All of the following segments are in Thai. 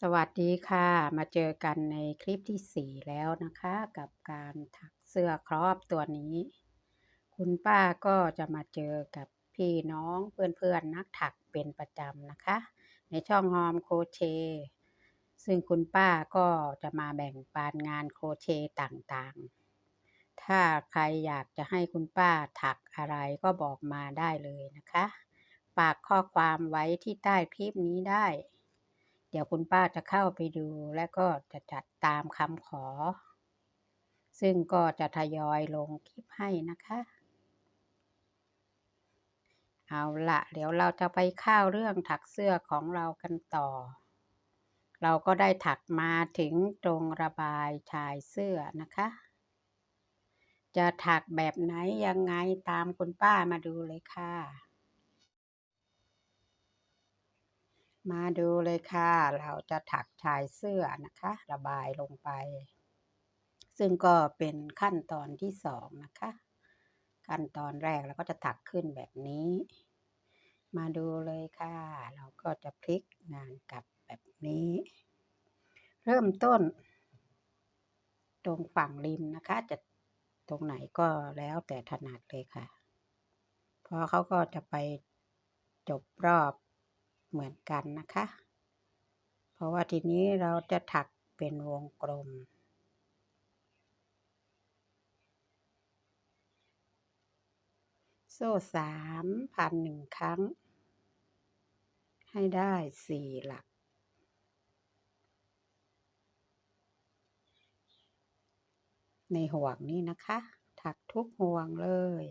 สวัสดีค่ะ มาเจอกันในคลิปที่ 4 แล้วนะคะ กับการถักเสื้อครอปตัวนี้ คุณป้าก็จะมาเจอกับพี่น้องเพื่อนๆนักถักเป็นประจำนะคะ ในช่องฮอมโครเชต์ซึ่งคุณป้าก็จะมาแบ่งปันงานโครเชต์ต่างๆ ถ้าใครอยากจะให้คุณป้าถักอะไรก็บอกมาได้เลยนะคะ ฝากข้อความไว้ที่ใต้คลิปนี้ได้ เดี๋ยวคุณป้าจะเข้าไปดูและก็จะจัดตามคำขอ ซึ่งก็จะทยอยลงคลิปให้นะคะ เอาละเดี๋ยวเราจะไปเข้าเรื่องถักเสื้อของเรากันต่อ เราก็ได้ถักมาถึงตรงระบายชายเสื้อนะคะ จะถักแบบไหนยังไงตามคุณป้ามาดูเลยค่ะ มาดูเลยค่ะ เราจะถักชายเสื้อนะคะ ระบายลงไป ซึ่งก็เป็นขั้นตอนที่สองนะคะ ขั้นตอนแรกเราก็จะถักขึ้นแบบนี้ มาดูเลยค่ะ เราก็จะพลิกงานกลับแบบนี้ เริ่มต้น ตรงฝั่งริมนะคะ จะตรงไหนก็แล้วแต่ถนัดเลยค่ะ เพราะเขาก็จะไปจบรอบ เหมือนกันนะคะ เพราะว่าทีนี้เราจะถักเป็นวงกลม โซ่สามพันหนึ่งครั้ง ให้ได้สี่หลัก ในห่วงนี้นะคะ ถักทุกห่วงเลย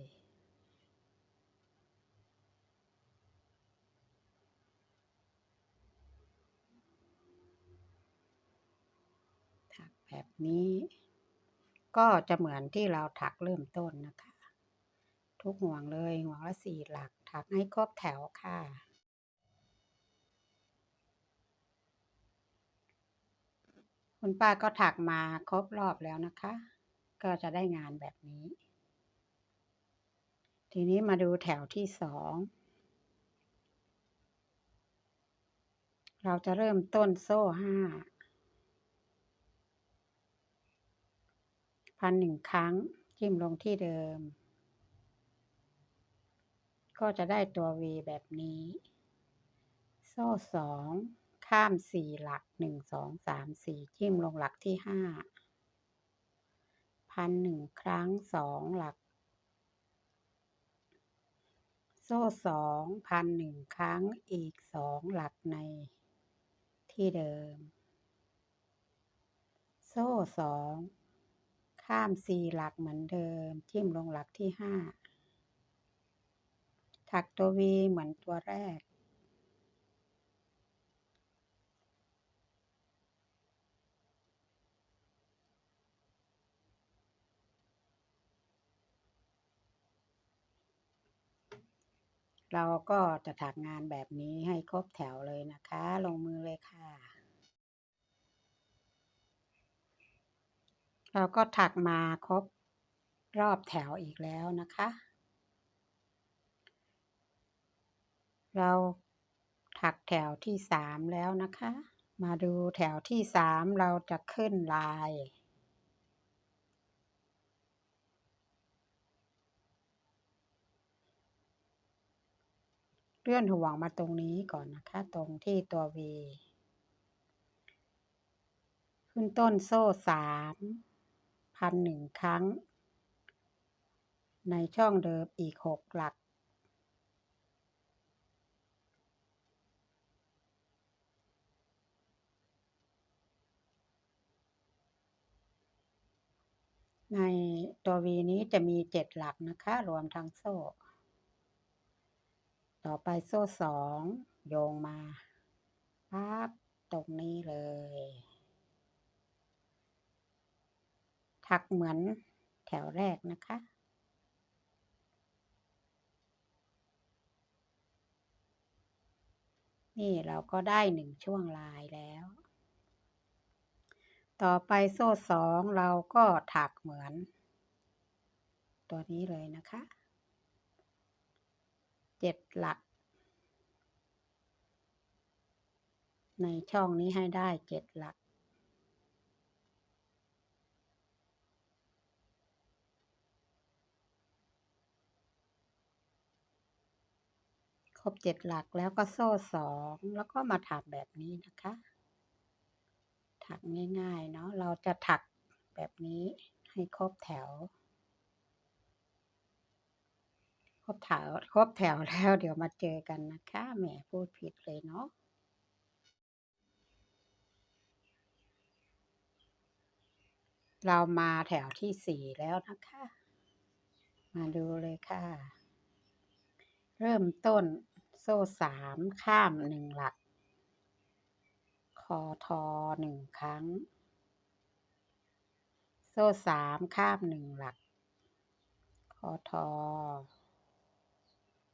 ถัก แบบนี้ ก็จะเหมือนที่เราถักเริ่มต้นนะคะ ทุกห่วงเลยห่วงละสี่หลักถักให้ครบแถวค่ะคุณป้าก็ถักมาครบรอบแล้วนะคะ ก็จะได้งานแบบนี้ ทีนี้มาดูแถวที่สอง เราจะเริ่มต้นโซ่ห้า พันหนึ่งครั้ง จิ้มลงที่เดิม ก็จะได้ตัว V แบบนี้ โซ่สองข้ามสี่หลักหนึ่งสองสามสี่จิ้มลงหลักที่ห้าพันหนึ่งครั้งสองหลัก โซ่สองพันหนึ่งครั้งอีกสองหลักในที่เดิม โซ่สอง ข้ามสี่หลักเหมือนเดิม จิ้มลงหลักที่ห้าถักตัววีเหมือนตัวแรก เราก็จะถักงานแบบนี้ให้ครบแถวเลยนะคะ ลงมือเลยค่ะ เราก็ถักมาครบรอบแถวอีกแล้วนะคะ เราถักแถวที่สามแล้วนะคะ มาดูแถวที่สามเราจะขึ้นลายเลื่อนห่วงมาตรงนี้ก่อนนะคะ ตรงที่ตัว V ขึ้นต้นโซ่สาม พันหนึ่งครั้ง ในช่องเดิมอีกหกหลัก ในตัว V นี้จะมีเจ็ดหลักนะคะ รวมทั้งโซ่ ต่อไปโซ่สองโยงมาปั๊บตรงนี้เลย ถักเหมือนแถวแรกนะคะ นี่เราก็ได้หนึ่งช่วงลายแล้ว ต่อไปโซ่สองเราก็ถักเหมือน ตัวนี้เลยนะคะเจ็ดหลัก ในช่องนี้ให้ได้เจ็ดหลัก บเจ็ดหลักแล้วก็โซ่สองแล้วก็มาถักแบบนี้นะคะ ถักง่ายๆเนาะเราจะถักแบบนี้ให้ครบแถว ครบแถวครบแถวแล้วเดี๋ยวมาเจอกันนะคะแหมพูดผิดเลยเนาะเรามาแถวที่สี่แล้วนะคะ มาดูเลยค่ะ เริ่มต้น โซ่สามข้ามหนึ่งหลัก คอทอหนึ่งครั้ง โซ่สามข้ามหนึ่งหลัก คอทอ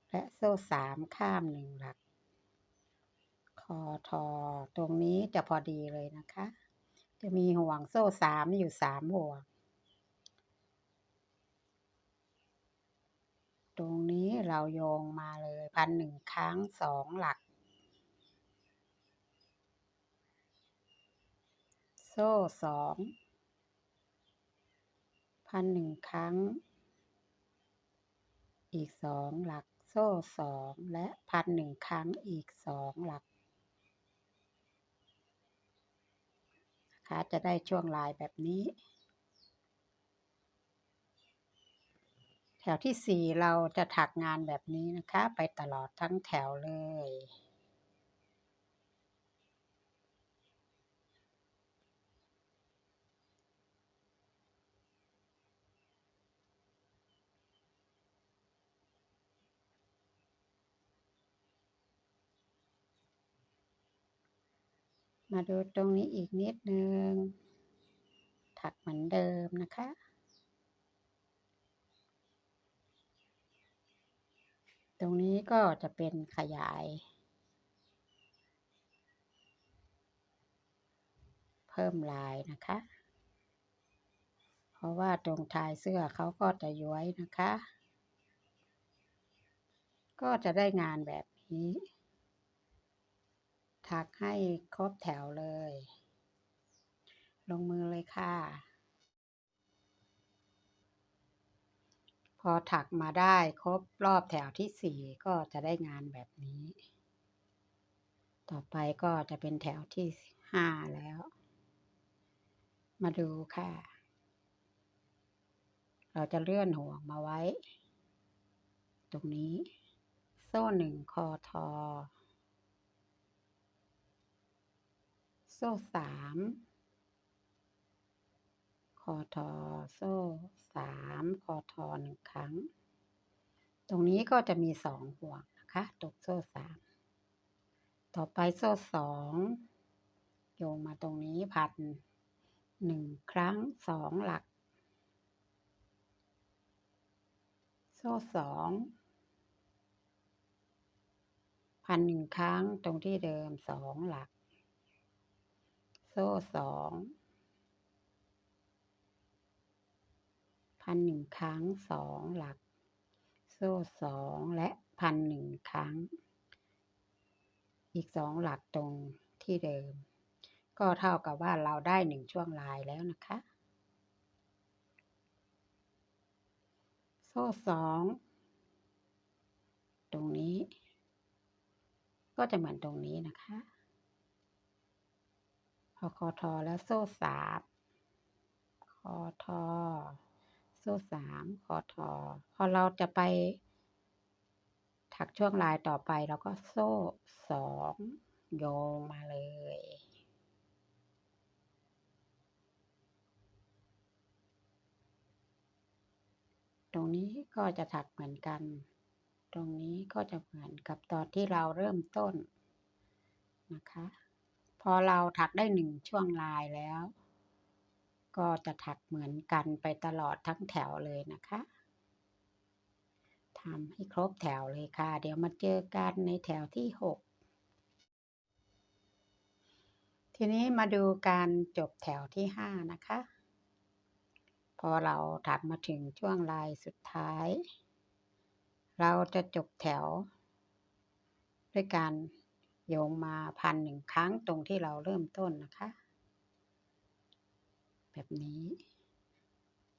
และโซ่สามข้ามหนึ่งหลัก คอทอ ตรงนี้จะพอดีเลยนะคะ จะมีห่วงโซ่สามอยู่สามห่วง ตรงนี้เราโยงมาเลยพันหนึ่งครั้งสองหลัก โซ่สองพันหนึ่งครั้ง อีกสองหลัก โซ่สองและพันหนึ่งครั้งอีกสองหลักนะคะจะได้ช่วงลายแบบนี้ แถวที่สี่เราจะถักงานแบบนี้นะคะ ไปตลอดทั้งแถวเลย มาดูตรงนี้อีกนิดนึง ถักเหมือนเดิมนะคะ ตรงนี้ก็จะเป็นขยาย เพิ่มลายนะคะ เพราะว่าตรงทายเสื้อเขาก็จะย้วยนะคะ ก็จะได้งานแบบนี้ ถักให้ครบแถวเลย ลงมือเลยค่ะ พอถักมาได้ครบรอบแถวที่สี่ก็จะได้งานแบบนี้ ต่อไปก็จะเป็นแถวที่ห้าแล้ว มาดูค่ะ เราจะเลื่อนห่วงมาไว้ ตรงนี้ โซ่หนึ่งคอทอ โซ่สาม คอทอโซ่สามคอทอหนึ่งครั้ง ตรงนี้ก็จะมีสองห่วงนะคะตกโซ่สามต่อไปโซ่สองโยงมาตรงนี้พันหนึ่งครั้งสองหลัก โซ่สองพันหนึ่งครั้งตรงที่เดิมสองหลัก โซ่สอง พันหนึ่งครั้งสองหลัก โซ่สองและพันหนึ่งครั้ง อีกสองหลักตรงที่เดิม ก็เท่ากับว่าเราได้หนึ่งช่วงลายแล้วนะคะ โซ่สองตรงนี้ ก็จะเหมือนตรงนี้นะคะพอคอทอแล้วโซ่สามคอทอ โซ่สามคอทอ พอเราจะไป ถักช่วงลายต่อไปเราก็โซ่สองโยงมาเลย ตรงนี้ก็จะถักเหมือนกัน ตรงนี้ก็จะเหมือนกับตอนที่เราเริ่มต้นนะคะ พอเราถักได้หนึ่งช่วงลายแล้ว ก็จะถักเหมือนกันไปตลอดทั้งแถวเลยนะคะทำให้ครบแถวเลยค่ะ เดี๋ยวมาเจอกันในแถวที่หกทีนี้มาดูการจบแถวที่ห้านะคะ พอเราถักมาถึงช่วงลายสุดท้าย เราจะจบแถว ด้วยการโยงมาพันหนึ่งครั้งตรงที่เราเริ่มต้นนะคะ แบบนี้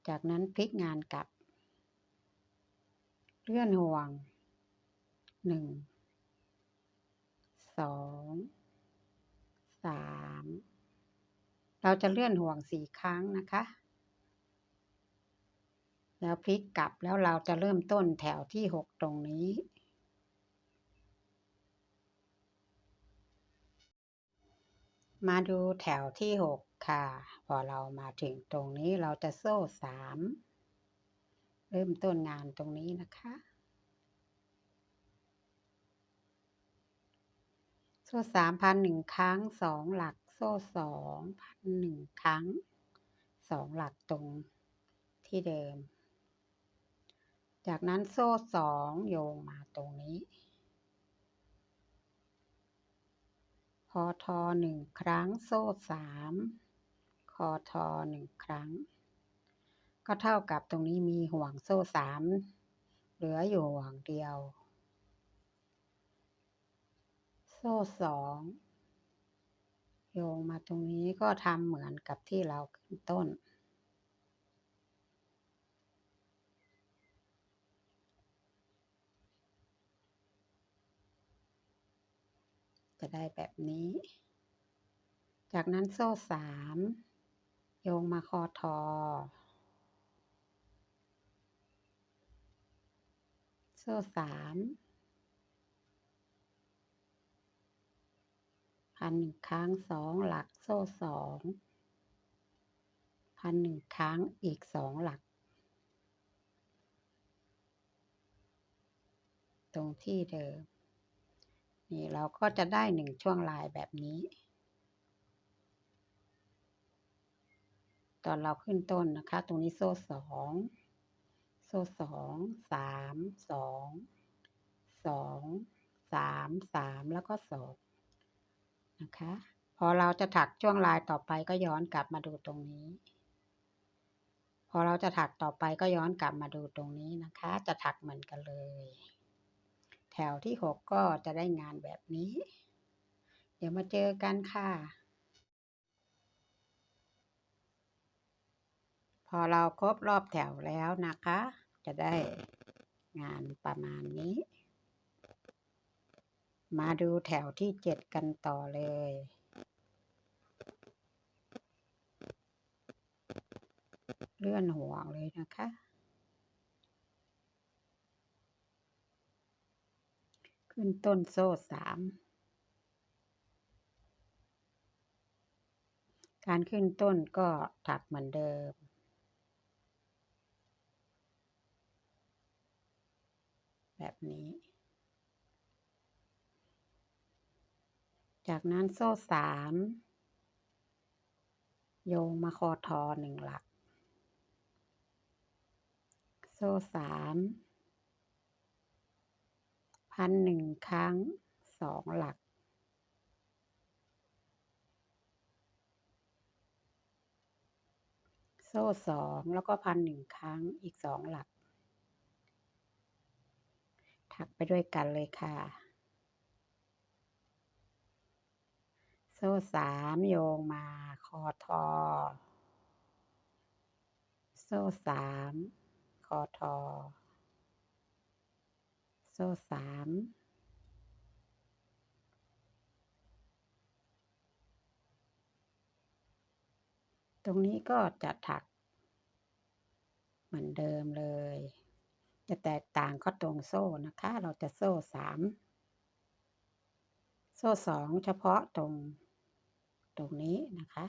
จากนั้นพลิกงานกลับ เลื่อนห่วงหนึ่งสองสามเราจะเลื่อนห่วงสี่ครั้งนะคะ แล้วพลิกกลับแล้วเราจะเริ่มต้นแถวที่หกตรงนี้มาดูแถวที่หก ค่ะ พอเรามาถึงตรงนี้เราจะโซ่สามเริ่มต้นงานตรงนี้นะคะ โซ่สามพันหนึ่งครั้งสองหลักโซ่สองพันหนึ่งครั้งสองหลักตรงที่เดิม จากนั้นโซ่สองโยงมาตรงนี้ พอทอหนึ่งครั้งโซ่สาม คอทอหนึ่งครั้ง ก็เท่ากับตรงนี้มีห่วงโซ่สามเหลืออยู่ห่วงเดียว โซ่สองโยงมาตรงนี้ก็ทำเหมือนกับที่เราขึ้นต้น จะได้แบบนี้ จากนั้นโซ่สาม โยงมาคอทอ โซ่สามพันหนึ่งครั้งสองหลักโซ่สองพันหนึ่งครั้งอีกสองหลัก ตรงที่เดิม นี่เราก็จะได้หนึ่งช่วงลายแบบนี้ ตอนเราขึ้นต้นนะคะ ตรงนี้โซ่สองโซ่สองสามสองสองสามสามแล้วก็สองนะคะ พอเราจะถักช่วงลายต่อไปก็ย้อนกลับมาดูตรงนี้ พอเราจะถักต่อไปก็ย้อนกลับมาดูตรงนี้นะคะ จะถักเหมือนกันเลย แถวที่หกก็จะได้งานแบบนี้ เดี๋ยวมาเจอกันค่ะ อเราครบรอบแถวแล้วนะคะ จะได้งานประมาณนี้ มาดูแถวที่เจ็ดกันต่อเลยเลื่อนห่วงเลยนะคะ ขึ้นต้นโซ่สาม การขึ้นต้นก็ถักเหมือนเดิม แบบ นี้ จากนั้นโซ่สามโยงมาคอทอหนึ่งหลัก โซ่สามพันหนึ่งครั้งสองหลัก โซ่สองแล้วก็พันหนึ่งครั้งอีกสองหลัก ถักไปด้วยกันเลยค่ะ โซ่สามโยงมาคอทอ โซ่สามคอทอ โซ่สามตรงนี้ก็จะถักเหมือนเดิมเลย จะแตกต่างก็ตรงโซ่นะคะ เราจะโซ่สามโซ่สองเฉพาะตรงตรงนี้นะคะ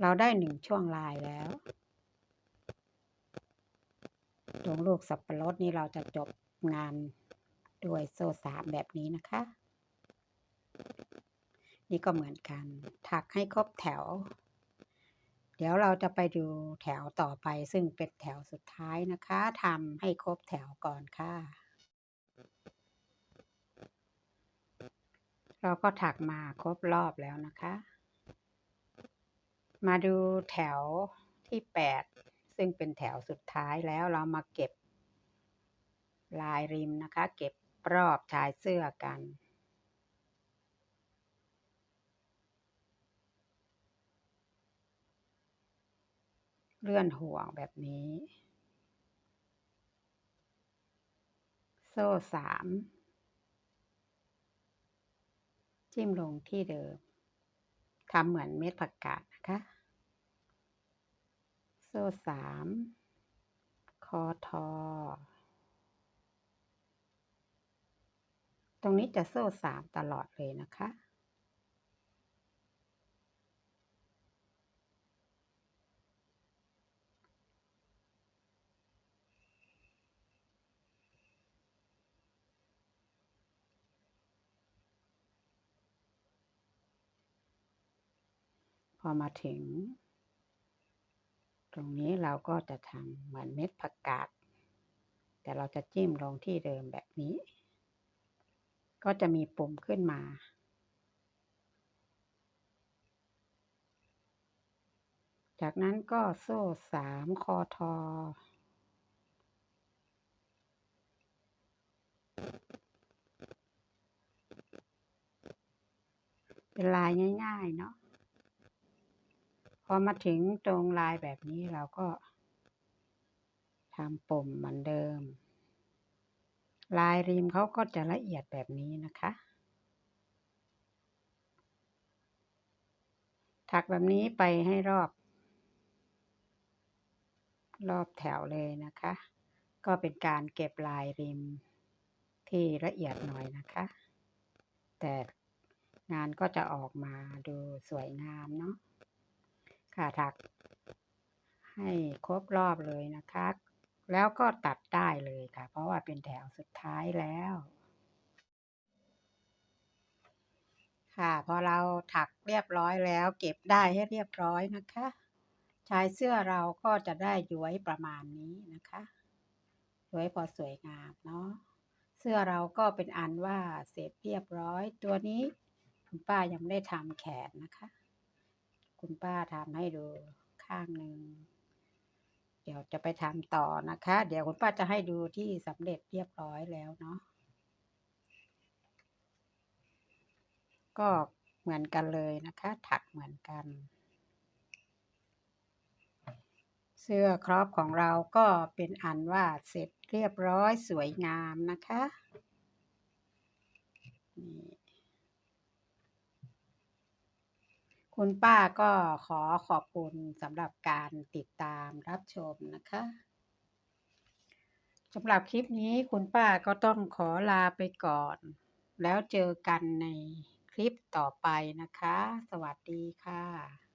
เราได้หนึ่งช่วงลายแล้ว ตรงลูกสับปะรดนี่เราจะจบงานด้วยโซ่สามแบบนี้นะคะ นี่ก็เหมือนกัน ถักให้ครบแถว เดี๋ยวเราจะไปดูแถวต่อไปซึ่งเป็นแถวสุดท้ายนะคะทำให้ครบแถวก่อนค่ะ เราก็ถักมาครบรอบแล้วนะคะ มาดูแถวที่แปดซึ่งเป็นแถวสุดท้ายแล้วเรามาเก็บ ลายริมนะคะ เก็บรอบชายเสื้อกัน เลื่อนห่วงแบบนี้ โซ่สามจิ้มลงที่เดิมทำเหมือนเม็ดผักกาดนะคะ โซ่สามคอทอ ตรงนี้จะโซ่สามตลอดเลยนะคะ อมาถึง ตรงนี้เราก็จะทำเหมือนเม็ดผักกาด แต่เราจะจิ้มลงที่เดิมแบบนี้ ก็จะมีปุ่มขึ้นมา จากนั้นก็โซ่สามคอทอเป็นลายง่าย ๆ เนาะ พอมาถึงตรงลายแบบนี้เราก็ทำปุ่มเหมือนเดิม ลายริมเขาก็จะละเอียดแบบนี้นะคะ ถักแบบนี้ไปให้รอบ รอบแถวเลยนะคะ ก็เป็นการเก็บลายริมที่ละเอียดหน่อยนะคะ แต่งานก็จะออกมาดูสวยงามเนาะ ค่ะถัก ให้ครบรอบเลยนะคะ แล้วก็ตัดได้เลยค่ะ เพราะว่าเป็นแถวสุดท้ายแล้ว ค่ะ พอเราถักเรียบร้อยแล้ว เก็บได้ให้เรียบร้อยนะคะ ชายเสื้อเราก็จะได้ย้วยประมาณนี้นะคะย้วยพอสวยงามเนาะเสื้อเราก็เป็นอันว่าเสร็จเรียบร้อยตัวนี้คุณป้ายังไม่ได้ทำแขนนะคะ คุณป้าทำให้ดูข้างหนึ่ง เดี๋ยวจะไปทำต่อนะคะ เดี๋ยวคุณป้าจะให้ดูที่สำเร็จเรียบร้อยแล้วเนาะก็เหมือนกันเลยนะคะ ถักเหมือนกัน เสื้อครอปของเราก็เป็นอันว่าเสร็จเรียบร้อยสวยงามนะคะนี่ คุณป้าก็ขอขอบคุณสำหรับการติดตามรับชมนะคะสำหรับคลิปนี้คุณป้าก็ต้องขอลาไปก่อน แล้วเจอกันในคลิปต่อไปนะคะ สวัสดีค่ะ